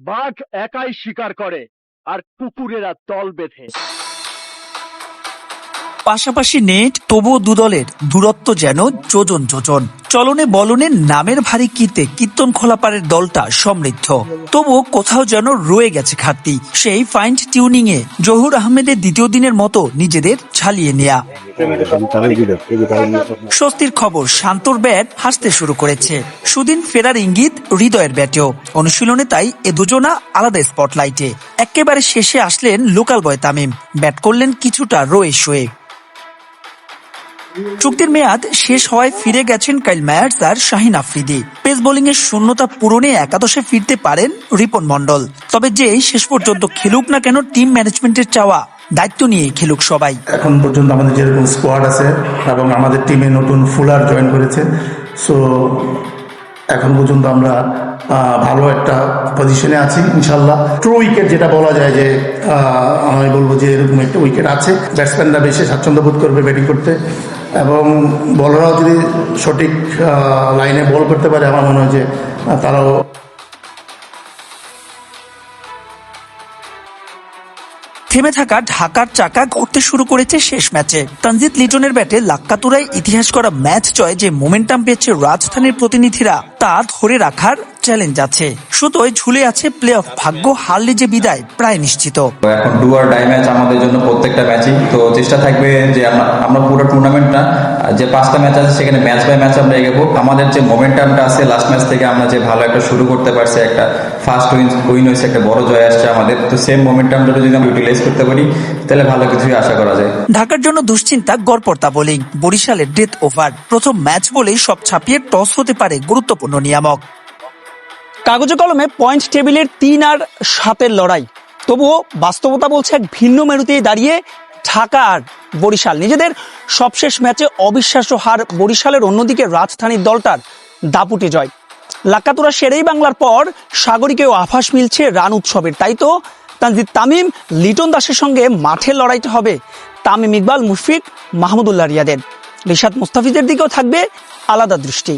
বাঘ একাই শিকার করে আর কুকুরেরা দল বেঁধে। পাশাপাশি নেট, তবুও দুদলের দূরত্ব যেন যোজন যোজন। চলনে বলনে নামের ভারী কীর্তে কীর্তন খোলাপাড়ের দলটা সমৃদ্ধ। তবুও কোথাও যেন রয়ে গেছে ঘাটতি। সেই ফাইন টিউনিং এ জহুর আহমেদের দ্বিতীয় দিনের মতো নিজেদের ছালিয়ে নেয়া। স্বস্তির খবর, শান্তর ব্যাট হাসতে শুরু করেছে। সুদিন ফেরার ইঙ্গিত, হৃদয়ের ব্যাটেও। অনুশীলনে তাই এ দুজনা আলাদা স্পটলাইটে একেবারে শেষে আসলেন লোকাল বয় তামিম। ব্যাট করলেন কিছুটা রয়ে শোয়ে চুক্তির মেয়াদ শেষ হওয়ায় ফিরে গেছেন কাইল ম্যাটস আর শাহিন আফ্রিদি। পেস বোলিং এর শূন্যতা পূরণে একাদশে ফিরতে পারেন রিপন মন্ডল তবে যে শেষ পর্যন্ত খেলুক না কেন, টিম ম্যানেজমেন্টের চাওয়া দায়িত্ব নিয়ে খেলুক সবাই। এখন পর্যন্ত আমাদের যেরকম স্কোয়াড আছে এবং আমাদের টিমে নতুন ফুলার জয়েন করেছে সো এখন পর্যন্ত আমরা ভালো একটা পজিশনে আছি ইনশাল্লাহ ট্রু উইকেট যেটা বলা যায় যে আমি বলব যে এরকম একটা উইকেট আছে। ব্যাটসম্যানরা বেশি স্বাচ্ছন্দ্য বোধ করবে ব্যাটিং করতে। এবং বলরাও যদি সঠিক লাইনে বল করতে পারে আমার মনে হয় যে তারাও থেমে থাকা ঢাকার চাকা ঘুরতে শুরু করেছে শেষ ম্যাচে। তানজিদ লিটনের ব্যাটে লাক্কাতুরায় ইতিহাস করা ম্যাচ জয় যে মোমেন্টাম পেয়েছে রাজধানীর প্রতিনিধিরা, তা ধরে রাখার চ্যালেঞ্জ আছে। সুতোয় ঝুলে আছে প্লে অফ ভাগ্য, হারলে যে বিদায়, প্রায় নিশ্চিত। এখন ডু আর ডাই ম্যাচ আমাদের জন্য প্রত্যেকটা ম্যাচই তো চেষ্টা থাকবে যে আমরা পুরো টুর্নামেন্টটা যে পাঁচটা ম্যাচ আছে, সেখানে ম্যাচ বাই ম্যাচ আমরা এগোবো। আমাদের যে মোমেন্টামটা আছে লাস্ট ম্যাচ থেকে আমরা যে ভালো একটা শুরু করতে পারছি, একটা ফার্স্ট উইন উইন হয়েছে, একটা বড় জয় আসছে আমাদের। তো সেম মোমেন্টামটা যদি আমরা ইউটিলাইজ করতে পারি, তাহলে ভালো কিছুই আশা করা যায়। ঢাকার জন্য দুশ্চিন্তা গড়পর্তা বোলিং বরিশালের ডেথ ওভার প্রথম ম্যাচ বলেই সব ছাপিয়ে টস হতে পারে গুরুত্বপূর্ণ নিয়ামক। কাগজে কলমে পয়েন্ট টেবিলের তিন আর সাতের লড়াই। তবুও বাস্তবতা বলছে এক ভিন্ন মেরুতেই দাঁড়িয়ে ঢাকা আর বরিশাল। নিজেদের সবশেষ ম্যাচে অবিশ্বাস্য হার বরিশালের অন্যদিকে রাজধানীর দলটার দাপুটে জয়। লাকাতুরা সেরেই বাংলার পর সাগরীকেও আভাস মিলছে রান উৎসবের। তাই তো তানজিদ তামিম, লিটন দাসের সঙ্গে মাঠে লড়াইতে হবে তামিম ইকবাল, মুশফিক মাহমুদুল্লাহ রিয়াদের। রিশাদ মুস্তাফিজের দিকেও থাকবে আলাদা দৃষ্টি।